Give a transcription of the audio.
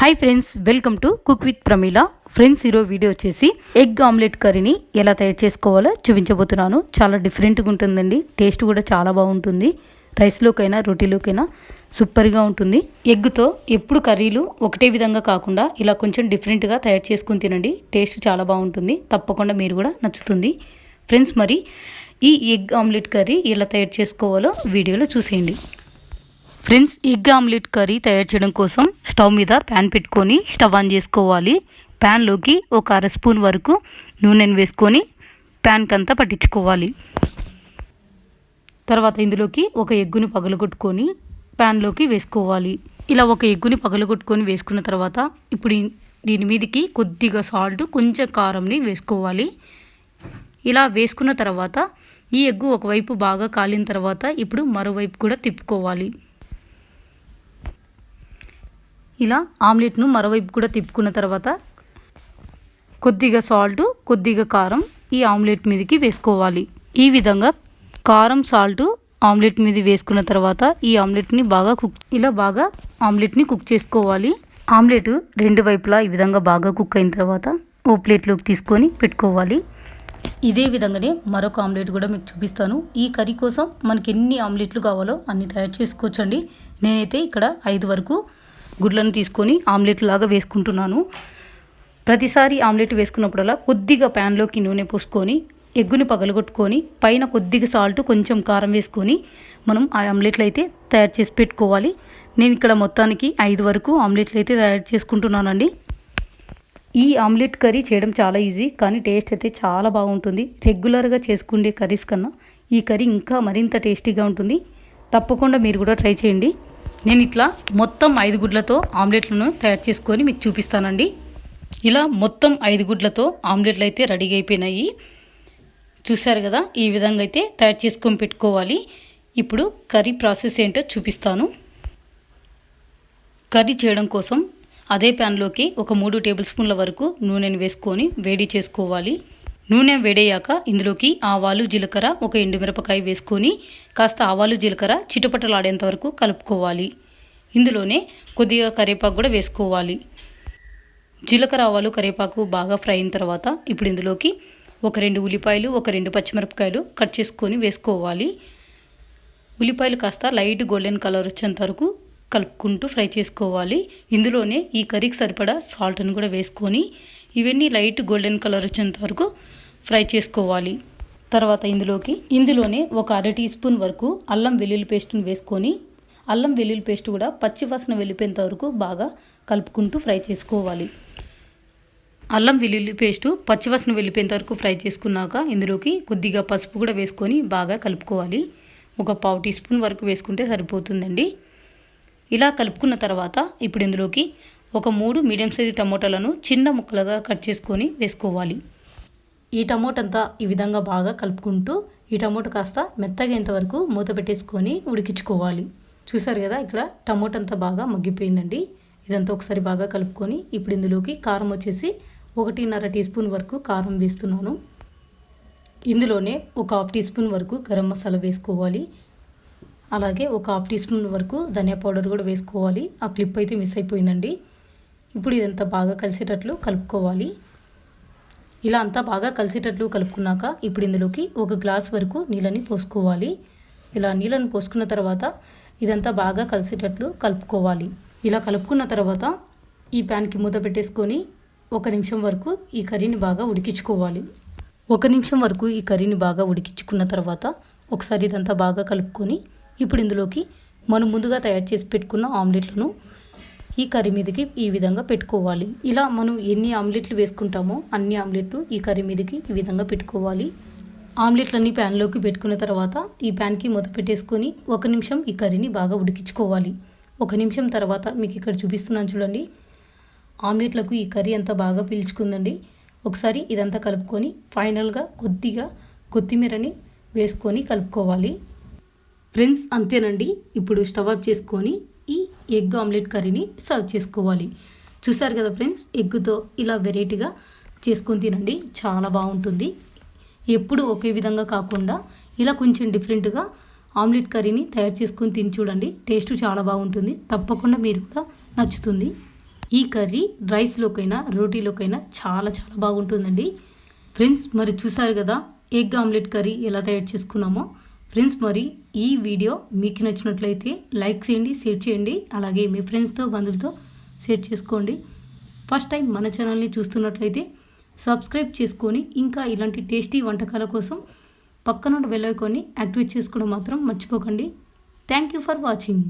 Hi friends welcome to cook with Pramila friends ఈరోజు video వచ్చేసి egg omelette కర్రీని ఎలా తయారు చేసుకోవాలో చూపించబోతున్నాను. చాలా డిఫరెంట్గా ఉంటుందండి. టేస్ట్ కూడా చాలా బాగుంటుంది. రైస్లోకైనా రొటీలోకైనా సూపర్గా ఉంటుంది. ఎగ్తో ఎప్పుడు కర్రీలు ఒకటే విధంగా కాకుండా ఇలా కొంచెం డిఫరెంట్గా తయారు చేసుకుని తినండి. టేస్ట్ చాలా బాగుంటుంది. తప్పకుండా మీరు కూడా నచ్చుతుంది. ఫ్రెండ్స్ మరి ఈ ఎగ్ ఆమ్లెట్ కర్రీ ఎలా తయారు చేసుకోవాలో వీడియోలో చూసేయండి. ఫ్రెండ్స్ ఎగ్ ఆమ్లెట్ కర్రీ తయారు చేయడం కోసం స్టవ్ మీద ప్యాన్ పెట్టుకొని స్టవ్ ఆన్ చేసుకోవాలి. ప్యాన్లోకి ఒక అర స్పూన్ వరకు నూనెను వేసుకొని ప్యాన్కి అంతా పట్టించుకోవాలి. తర్వాత ఇందులోకి ఒక ఎగ్గును పగలగొట్టుకొని ప్యాన్లోకి వేసుకోవాలి. ఇలా ఒక ఎగ్గుని పగలగొట్టుకొని వేసుకున్న తర్వాత ఇప్పుడు దీని మీదకి కొద్దిగా సాల్ట్ కొంచెం కారంని వేసుకోవాలి. ఇలా వేసుకున్న తర్వాత ఈ ఎగ్గు ఒకవైపు బాగా కాలిన తర్వాత ఇప్పుడు మరోవైపు కూడా తిప్పుకోవాలి. ఇలా ఆమ్లెట్ను మరోవైపు కూడా తిప్పుకున్న తర్వాత కొద్దిగా సాల్ట్ కొద్దిగా కారం ఈ ఆమ్లెట్ మీదకి వేసుకోవాలి. ఈ విధంగా కారం సాల్ట్ ఆమ్లెట్ మీద వేసుకున్న తర్వాత ఈ ఆమ్లెట్ని బాగా కుక్ ఇలా బాగా ఆమ్లెట్ని కుక్ చేసుకోవాలి. ఆమ్లెట్ రెండు వైపులా ఈ విధంగా బాగా కుక్ అయిన తర్వాత ఓ ప్లేట్లోకి తీసుకొని పెట్టుకోవాలి. ఇదే విధంగానే మరొక ఆమ్లెట్ కూడా మీకు చూపిస్తాను. ఈ కర్రీ కోసం మనకి ఎన్ని ఆమ్లెట్లు కావాలో అన్ని తయారు చేసుకోవచ్చండి. నేనైతే ఇక్కడ ఐదు వరకు గుడ్లను తీసుకొని ఆమ్లెట్ లాగా వేసుకుంటున్నాను. ప్రతిసారి ఆమ్లెట్ వేసుకున్నప్పుడల్లా కొద్దిగా ప్యాన్లోకి నూనె పోసుకొని ఎగ్గుని పగలగొట్టుకొని పైన కొద్దిగా సాల్ట్ కొంచెం కారం వేసుకొని మనం ఆ ఆమ్లెట్లు అయితే తయారు చేసి పెట్టుకోవాలి. నేను ఇక్కడ మొత్తానికి ఐదు వరకు ఆమ్లెట్లు అయితే తయారు చేసుకుంటున్నానండి. ఈ ఆమ్లెట్ కర్రీ చేయడం చాలా ఈజీ కానీ టేస్ట్ అయితే చాలా బాగుంటుంది. రెగ్యులర్గా చేసుకునే కర్రీస్ కన్నా ఈ కర్రీ ఇంకా మరింత టేస్టీగా ఉంటుంది. తప్పకుండా మీరు కూడా ట్రై చేయండి. నేను ఇట్లా మొత్తం ఐదు గుడ్లతో ఆమ్లెట్లను తయారు చేసుకొని మీకు చూపిస్తానండి. ఇలా మొత్తం ఐదు గుడ్లతో ఆమ్లెట్లు అయితే రెడీ అయిపోయినాయి. చూశారు కదా ఈ విధంగా అయితే తయారు చేసుకొని పెట్టుకోవాలి. ఇప్పుడు కర్రీ ప్రాసెస్ ఏంటో చూపిస్తాను. కర్రీ చేయడం కోసం అదే ప్యాన్లోకి ఒక మూడు టేబుల్ స్పూన్ల వరకు నూనెను వేసుకొని వేడి చేసుకోవాలి. నూనె వేడయ్యాక ఇందులోకి ఆవాలు జీలకర్ర ఒక ఎండుమిరపకాయ వేసుకొని కాస్త ఆవాలు జీలకర్ర చిటపటలాడేంత వరకు కలుపుకోవాలి. ఇందులోనే కొద్దిగా కరివేపాకు కూడా వేసుకోవాలి. జీలకర్ర ఆవాలు కరివేపాకు బాగా ఫ్రై అయిన తర్వాత ఇప్పుడు ఇందులోకి ఒక రెండు ఉల్లిపాయలు ఒక రెండు పచ్చిమిరపకాయలు కట్ చేసుకొని వేసుకోవాలి. ఉల్లిపాయలు కాస్త లైట్ గోల్డెన్ కలర్ వచ్చేంత వరకు కలుపుకుంటూ ఫ్రై చేసుకోవాలి. ఇందులోనే ఈ కర్రీకి సరిపడా సాల్ట్ని కూడా వేసుకొని ఇవన్నీ లైట్ గోల్డెన్ కలర్ వచ్చేంత వరకు ఫ్రై చేసుకోవాలి. తర్వాత ఇందులోకి ఇందులోనే ఒక అర టీ స్పూన్ వరకు అల్లం వెల్లుల్లి పేస్ట్ని వేసుకొని అల్లం వెల్లుల్లి పేస్ట్ కూడా పచ్చి వాసన వెళ్ళిపోయేంత వరకు బాగా కలుపుకుంటూ ఫ్రై చేసుకోవాలి. అల్లం వెల్లుల్లి పేస్టు పచ్చివాసన వెళ్ళిపోయేంత వరకు ఫ్రై చేసుకున్నాక ఇందులోకి కొద్దిగా పసుపు కూడా వేసుకొని బాగా కలుపుకోవాలి. ఒక పావు టీ స్పూన్ వరకు వేసుకుంటే సరిపోతుందండి. ఇలా కలుపుకున్న తర్వాత ఇప్పుడు ఇందులోకి ఒక మూడు మీడియం సైజు టమోటాలను చిన్న ముక్కలుగా కట్ చేసుకొని వేసుకోవాలి. ఈ టమోటా అంతా ఈ విధంగా బాగా కలుపుకుంటూ ఈ టమోటా కాస్త మెత్తగేంత వరకు మూత పెట్టేసుకొని ఉడికించుకోవాలి. చూసారు కదా ఇక్కడ టమోటా అంతా బాగా మగ్గిపోయిందండి. ఇదంతా ఒకసారి బాగా కలుపుకొని ఇప్పుడు ఇందులోకి కారం వచ్చేసి ఒకటిన్నర టీ స్పూన్ వరకు కారం వేస్తున్నాను. ఇందులోనే ఒక హాఫ్ టీ స్పూన్ వరకు గరం మసాలా వేసుకోవాలి. అలాగే ఒక హాఫ్ టీ స్పూన్ వరకు ధనియా పౌడర్ కూడా వేసుకోవాలి. ఆ క్లిప్ అయితే మిస్ అయిపోయిందండి. ఇప్పుడు ఇదంతా బాగా కలిసేటట్లు కలుపుకోవాలి. ఇలా అంతా బాగా కలిసేటట్లు కలుపుకున్నాక ఇప్పుడు ఇందులోకి ఒక గ్లాస్ వరకు నీళ్ళని పోసుకోవాలి. ఇలా నీళ్ళని పోసుకున్న తర్వాత ఇదంతా బాగా కలిసేటట్లు కలుపుకోవాలి. ఇలా కలుపుకున్న తర్వాత ఈ ప్యాన్కి మూత పెట్టేసుకొని ఒక నిమిషం వరకు ఈ కర్రీని బాగా ఉడికించుకోవాలి. ఒక నిమిషం వరకు ఈ కర్రీని బాగా ఉడికించుకున్న తర్వాత ఒకసారి ఇదంతా బాగా కలుపుకొని ఇప్పుడు ఇందులోకి మనం ముందుగా తయారు చేసి పెట్టుకున్న ఆమ్లెట్లను ఈ కర్రీ మీదకి ఈ విధంగా పెట్టుకోవాలి. ఇలా మనం ఎన్ని ఆమ్లెట్లు వేసుకుంటామో అన్ని ఆమ్లెట్లు ఈ కర్రీ మీదకి ఈ విధంగా పెట్టుకోవాలి. ఆమ్లెట్లన్నీ ప్యాన్లోకి పెట్టుకున్న తర్వాత ఈ ప్యాన్కి మూత పెట్టేసుకొని ఒక నిమిషం ఈ కర్రీని బాగా ఉడికించుకోవాలి. ఒక నిమిషం తర్వాత మీకు ఇక్కడ చూపిస్తున్నాను చూడండి. ఆమ్లెట్లకు ఈ కర్రీ అంతా బాగా పీల్చుకుందండి. ఒకసారి ఇదంతా కలుపుకొని ఫైనల్గా కొద్దిగా కొత్తిమీరని వేసుకొని కలుపుకోవాలి. ఫ్రెండ్స్ అంతేనండి. ఇప్పుడు స్టవ్ ఆఫ్ చేసుకొని ఎగ్ ఆమ్లెట్ కర్రీని సర్వ్ చేసుకోవాలి. చూసారు కదా ఫ్రెండ్స్ ఎగ్తో ఇలా వెరైటీగా చేసుకొని తినండి. చాలా బాగుంటుంది. ఎప్పుడు ఒకే విధంగా కాకుండా ఇలా కొంచెం డిఫరెంట్గా ఆమ్లెట్ కర్రీని తయారు చేసుకొని తిని చూడండి. టేస్ట్ చాలా బాగుంటుంది. తప్పకుండా మీరు కూడా నచ్చుతుంది. ఈ కర్రీ రైస్లోకైనా రోటీలోకైనా చాలా చాలా బాగుంటుందండి. ఫ్రెండ్స్ మరి చూసారు కదా ఎగ్ ఆమ్లెట్ కర్రీ ఎలా తయారు చేసుకున్నామో? ఫ్రెండ్స్ మరి ఈ వీడియో మీకు నచ్చినట్లయితే లైక్ చేయండి షేర్ చేయండి అలాగే మీ ఫ్రెండ్స్తో బంధువులతో షేర్ చేసుకోండి. ఫస్ట్ టైం మన ఛానల్ని చూస్తున్నట్లయితే సబ్స్క్రైబ్ చేసుకొని ఇంకా ఇలాంటి టేస్టీ వంటకాల కోసం పక్కన బెల్ ఐకాన్ని యాక్టివేట్ చేసుకోవడం మాత్రం మర్చిపోకండి. Thank you for watching.